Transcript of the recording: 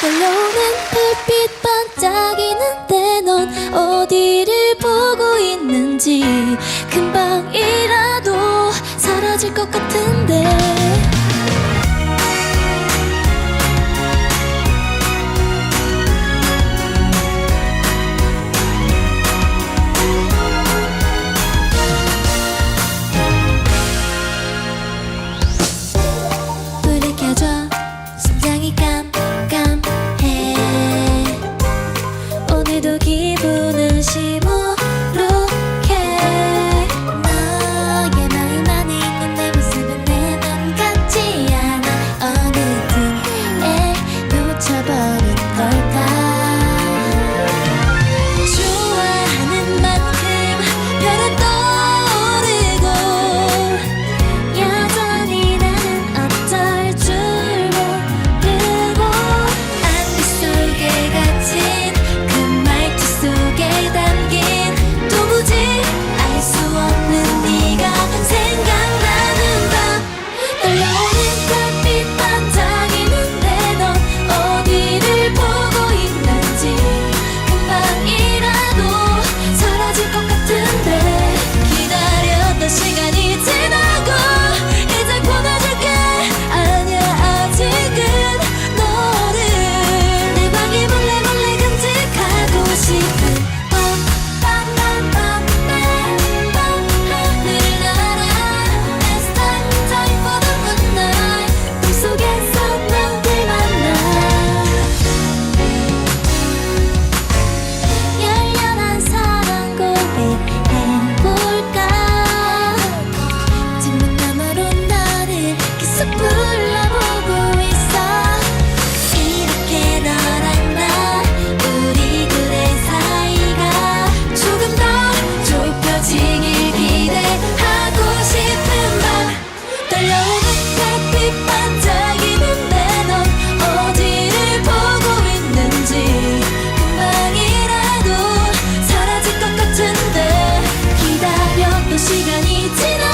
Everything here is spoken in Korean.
끌려오는 불빛 반짝이는데 넌 어디를 보고 있는지 금방이라도 사라질 것 같은데 がに散